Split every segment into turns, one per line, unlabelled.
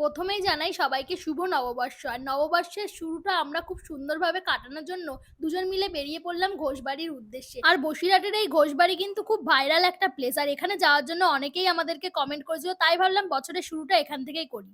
প্রথমেই জানাই সবাইকে শুভ নববর্ষ। আর নববর্ষের শুরুটা আমরা খুব সুন্দরভাবে কাটানোর জন্য দুজন মিলে বেরিয়ে পড়লাম ঘোষবাড়ির উদ্দেশ্যে। আর বসিরহাটের এই ঘোষবাড়ি কিন্তু খুব ভাইরাল একটা প্লেস আর এখানে যাওয়ার জন্য অনেকেই আমাদেরকে কমেন্ট করেছিল, তাই ভাবলাম বছরের শুরুটা এখান থেকেই করি।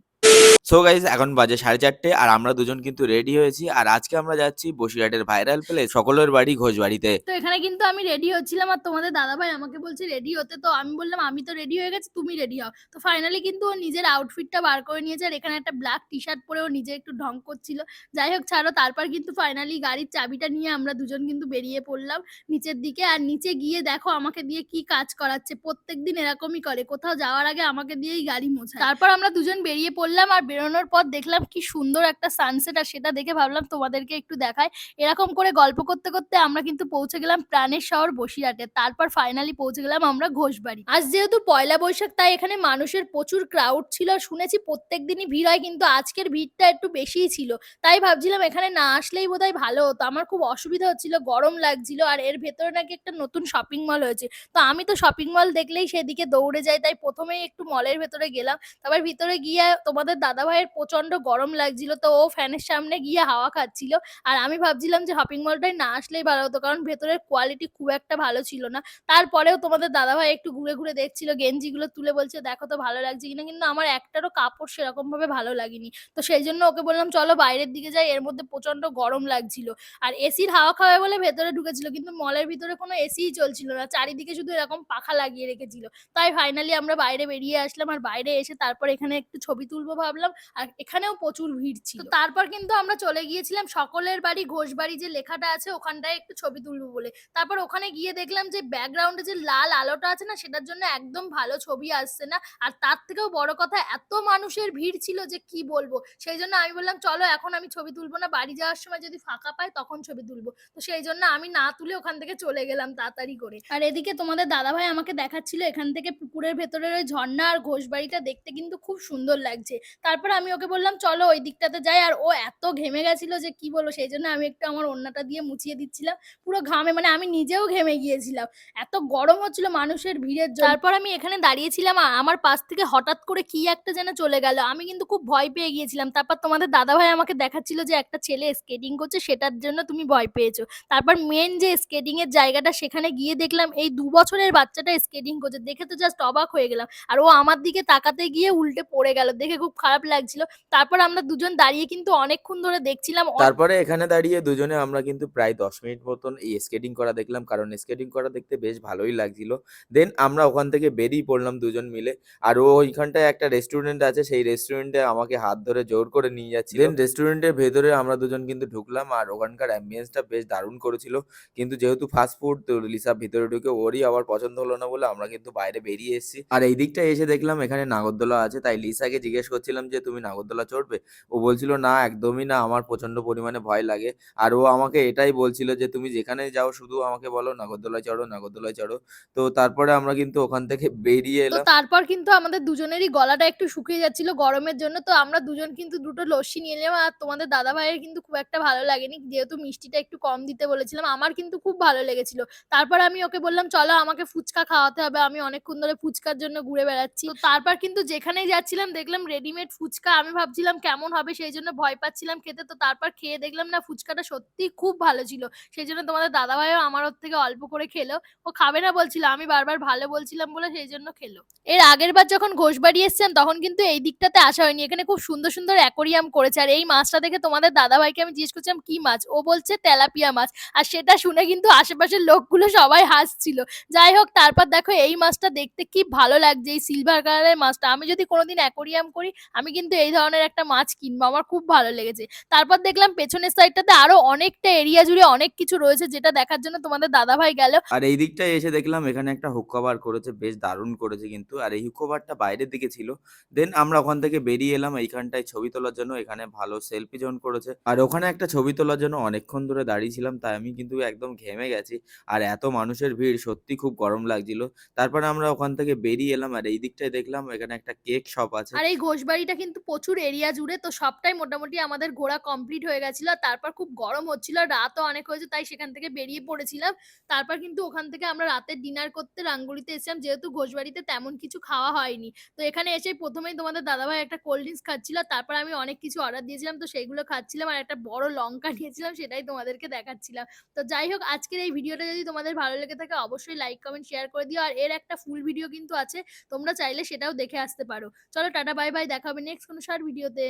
সো গাইজ এখন বাজে সাড়ে চারটে আর আমরা দুজন কিন্তু রেডি হয়েছি। আর আজকে আমরা যাচ্ছি বসিরহাটের ভাইরাল প্লেস সকলের বাড়ি ঘোষবাড়িতে।
তো এখানে কিন্তু আমি রেডি হচ্ছিলাম আর তোমাদের দাদাভাই আমাকে বলছে রেডি হতে তো? আমি বললাম, আমি তো রেডি হয়ে গেছি, তুমি রেডি হও। তো ফাইনালি কিন্তু ও নিজের আউটফিটটা বার করে নিয়েছে আর এখানে একটা ব্ল্যাক টি শার্ট পরে ও নিজে একটু ঢং করছিল। যাই হোক, ছাড়ো, তারপর কিন্তু ফাইনালি গাড়ির চাবিটা নিয়ে আমরা দুজন কিন্তু বেরিয়ে পড়লাম নিচের দিকে। আর নিচে গিয়ে দেখো, আমাকে দিয়ে কি কাজ করাচ্ছে, প্রত্যেকদিন এরকমই করে। কোথাও যাওয়ার আগে আমাকে দিয়েই গাড়ি মোছায়। তারপর আমরা দুজন বেরিয়ে পড়লাম আর বেরোনোর পর দেখলাম কি সুন্দর একটা সানসেট আর সেটা দেখে ভাবলাম তোমাদেরকে একটু দেখায়। এরকম করে গল্প করতে করতে আমরা কিন্তু পৌঁছে গেলাম প্রাণের শহর বসিরহাটে। তারপর ফাইনালি পৌঁছে গেলাম আমরা ঘোষবাড়ি। আজ যেহেতু পয়লা বৈশাখ, তাই এখানে মানুষের প্রচুর ক্রাউড ছিল আর শুনেছি প্রত্যেক দিনই ভিড় হয়, কিন্তু আজকের ভিড়টা একটু বেশিই ছিল। তাই ভাবছিলাম এখানে না আসলেই বোধহয় ভালো হতো। আমার খুব অসুবিধা হচ্ছিল, গরম লাগছিল আর এর ভেতরে নাকি একটা নতুন শপিং মল হয়েছে। তো আমি তো শপিং মল দেখলেই সেদিকে দৌড়ে যাই, তাই প্রথমেই একটু মলের ভেতরে গেলাম। তারপর ভিতরে গিয়ে তোমাদের দাদা ভাইয়ের প্রচণ্ড গরম লাগছিল, তো ও ফ্যানের সামনে গিয়ে হাওয়া খাচ্ছিল। আর আমি ভাবছিলাম যে শপিং মলটায় না আসলেই ভালো হতো, কারণ ভেতরের কোয়ালিটি খুব একটা ভালো ছিল না। তারপরেও তোমাদের দাদাভাই একটু ঘুরে ঘুরে দেখছিল, গেঞ্জিগুলো তুলে বলছে, দেখো তো ভালো লাগছে কিনা। কিন্তু আমার একটারও কাপড় সেরকম ভাবে ভালো লাগেনি। তো সেই জন্য ওকে বললাম, চলো বাইরের দিকে যাই, এর মধ্যে প্রচণ্ড গরম লাগছিল। আর এসির হাওয়া খাওয়াবে বলে ভেতরে ঢুকেছিল, কিন্তু মলের ভিতরে কোনো এসিই চলছিল না, চারিদিকে শুধু এরকম পাখা লাগিয়ে রেখেছিল। তাই ফাইনালি আমরা বাইরে বেরিয়ে আসলাম, আর বাইরে এসে তারপর এখানে একটু ছবি তুলবো ভাবলাম আর এখানেও প্রচুর ভিড় ছিল। তো তারপর কিন্তু আমরা চলে গিয়েছিলাম সকলের বাড়ি ঘোষ বাড়ি যে লেখাটা আছে ওখানটায় একটু ছবি তুলবো বলে। তারপর ওখানে গিয়ে দেখলাম যে ব্যাকগ্রাউন্ডে যে লাল আলোটা আছে না সেটার জন্য একদম ভালো ছবি আসছে না। আর তার থেকেও বড় কথা এত মানুষের ভিড় ছিল যে কি বলব? সেই জন্য আমি বললাম চলো এখন আমি ছবি তুলবো না বাড়ি যাওয়ার সময় যদি ফাঁকা পাই তখন ছবি তুলবো। তো সেই জন্য আমি না তুলে ওখান থেকে চলে গেলাম তাড়াতাড়ি করে। আর এদিকে তোমাদের দাদাভাই আমাকে দেখাচ্ছিল এখান থেকে পুকুরের ভেতরের ওই ঝর্ণা আর ঘোষবাড়িটা দেখতে কিন্তু খুব সুন্দর লাগছে। তারপর আমি ওকে বললাম, চলো ওই দিকটাতে যাই। আর ও এত ঘেমে গেছিল যে কি বলব, সেই জন্য আমি একটু আমার ওড়নাটা দিয়ে মুছিয়ে দিচ্ছিলাম, পুরো ঘামে মানে আমি নিজেও ঘেমে গিয়েছিলাম। এত গরম হচ্ছিল মানুষের ভিড়ের তারপর আমি এখানে দাঁড়িয়েছিলাম আমার পাশ থেকে হঠাৎ করে কি একটা যেন চলে গেল। আমি কিন্তু খুব ভয় পেয়ে গিয়েছিলাম। তারপর তোমাদের দাদাভাই আমাকে দেখাচ্ছিল যে একটা ছেলে স্কেটিং করছে, সেটার জন্য তুমি ভয় পেয়েছ। তারপর মেন যে স্কেটিং এর জায়গাটা, সেখানে গিয়ে দেখলাম এই দু বছরের বাচ্চাটা স্কেটিং করছে। দেখে তো জাস্ট অবাক হয়ে গেলাম। আর ও আমার দিকে তাকাতে গিয়ে উল্টে পড়ে গেল। দেখে খুব খারাপ লাগছিল। তারপর আমরা দুজন দাঁড়িয়ে কিন্তু অনেকক্ষণ ধরে দেখছিলাম
তারপরে এখানে দাঁড়িয়ে দুজনে আমরা কিন্তু প্রায় দশ মিনিট মতন এই স্কেটিং করা দেখলাম। কারণ স্কেটিং করা দেখতে বেশ ভালোই লাগছিল। দেন আমরা ওখান থেকে বেরিয়ে পড়লাম দুজন মিলে। আর ও ওইখানটায় একটা রেস্টুরেন্ট আছে। সেই রেস্টুরেন্টে আমাকে হাত ধরে জোর করে নিয়ে যাচ্ছিল। দেন রেস্টুরেন্টের ভেতরে আমরা দুজন কিন্তু ঢুকলাম। আর ওখানকার অ্যাম্বিয়েন্সটা বেশ দারুণ করেছিল। কিন্তু যেহেতু ফাস্ট ফুড তো লিসা ভিতরে ঢুকে ওরই আবার পছন্দ হলো না বলে আমরা কিন্তু বাইরে বেরিয়ে এসেছি। আর এই দিকটা এসে দেখলাম এখানে নাগরদোলা আছে। তাই লিসাকে জিজ্ঞেস করছিলাম যে তুমি নাগরদোলা চড়বে? ও বলছিল না একদমই না আমার প্রচণ্ড পরিমাণে ভয় লাগে। আর ও আমাকে এটাই বলছিল যে তুমি যেখানে যাও শুধু আমাকে বলো নাগরদোলায় চড়ো নাগরদোলায় চড়ো। তো তারপরে আমরা কিন্তু ওখান থেকে বেরিয়ে
তো
এলাম।
তারপর কিন্তু আমাদের দুজনেরই গলাটা একটু শুকিয়ে যাচ্ছিল গরমের জন্য। তো আমরা দুজন কিন্তু দুটো লস্যি নিয়ে এলাম আর তোমাদের দাদা ভাইয়ের কিন্তু খুব একটা ভালো লাগেনি। যেহেতু মিষ্টিটা একটু কম দিতে বলেছিলাম আমার কিন্তু খুব ভালো লেগেছিল। তারপর আমি ওকে বললাম চলো আমাকে ফুচকা খাওয়াতে হবে। আমি অনেকক্ষণ ধরে ফুচকার জন্য ঘুরে বেড়াচ্ছি। তো তারপর কিন্তু যেখানেই যাচ্ছিলাম দেখলাম রেডিমেড ফুচকা। আমি ভাবছিলাম কেমন হবে, সেই জন্য ভয় পাচ্ছিলাম খেতে। তো তারপর খেয়ে দেখলাম, না, ফুচকাটা সত্যি খুব ভালো ছিল। সেই জন্য তোমাদের দাদাভাইও আমার ওর থেকে অল্প করে খেলো। ও খাবে না বলছিল, আমি বারবার ভালো বলছিলাম বলে সেই জন্য খেলো। এর আগের বার যখন ঘোষবাড়ি এসেছিলাম, তখন কিন্তু এই দিকটাতে আসা হয়নি। এখানে খুব সুন্দর সুন্দর অ্যাকোরিয়াম করেছে। আর এই মাছটা দেখে তোমাদের দাদাভাইকে আমি জিজ্ঞেস করছিলাম, কি মাছ? ও বলছে, তেলাপিয়া মাছ। আর সেটা শুনে কিন্তু আশেপাশের লোকগুলো সবাই হাসছিল। যাই হোক, তারপর দেখো এই মাছটা দেখতে কি ভালো লাগছে। এই সিলভার কালারের মাছটা। আমি যদি কোনোদিন অ্যাকোরিয়াম করি আমি কিন্তু এই ধরনের একটা মাছ কিনবো আমার খুব ভালো লেগেছে। তারপর দেখলাম পেছনের সাইডটাতে আরও অনেকটা এরিয়া জুড়ে অনেক কিছু রয়েছে যেটা দেখার জন্য তোমাদের দাদা ভাই গেল।
আর এই দিকটায় এসে দেখলাম এখানে একটা হুক্কা বার করেছে বেশ দারুণ করেছে কিন্তু। আর এই হুক্কা বারটা বাইরের দিকে ছিল। দেন আমরা ওখান থেকে বেরিয়ে এলাম এইখানটায় ছবি তোলার জন্য। এখানে ভালো সেলফি জোন করেছে। আর ওখানে একটা ছবি তোলার জন্য অনেকক্ষণ ধরে দাঁড়িয়েছিলাম তাই আমি কিন্তু একদম ঘেমে গেছি। আর এত মানুষের ভিড় সত্যি খুব গরম লাগছিল। তারপরে আমরা ওখান থেকে বেরিয়ে এলাম আর এই দিকটায় দেখলাম এখানে একটা কেক শপ আছে।
আর এই ঘোষবাড়িটা কিন্তু প্রচুর এরিয়া জুড়ে, তো সবটাই মোটামুটি আমাদের ঘোরা কমপ্লিট হয়ে গেছিল। তারপর খুব গরম হচ্ছিল রাতও অনেক হয়েছে, তাই সেখান থেকে বেরিয়ে পড়েছিলাম। তারপর কিন্তু ওখান থেকে আমরা রাতের ডিনার করতে রাঙ্গুলিতে এসেছিলাম, যেহেতু ঘোষবাড়িতে তেমন কিছু খাওয়া হয়নি। তো এখানে এসে প্রথমেই তোমাদের দাদাভাই একটা কোল্ড ড্রিঙ্কস খাচ্ছিল, তারপর আমি অনেক কিছু অর্ডার দিয়েছিলাম, তো সেইগুলো খাচ্ছিলাম, আর একটা বড় লঙ্কা নিয়েছিলাম, সেটাই তোমাদেরকে দেখাচ্ছিলাম। তো যাই হোক, আজকের এই ভিডিওটা যদি তোমাদের ভালো লেগে থাকে, অবশ্যই লাইক কমেন্ট শেয়ার করে দিও। আর এর একটা ফুল ভিডিও কিন্তু আছে, তোমরা চাইলে সেটাও দেখে আসতে পারো। চলো, টাটা বাই বাই দেখা হবে নেক্সট কোনো শর্ট ভিডিওতে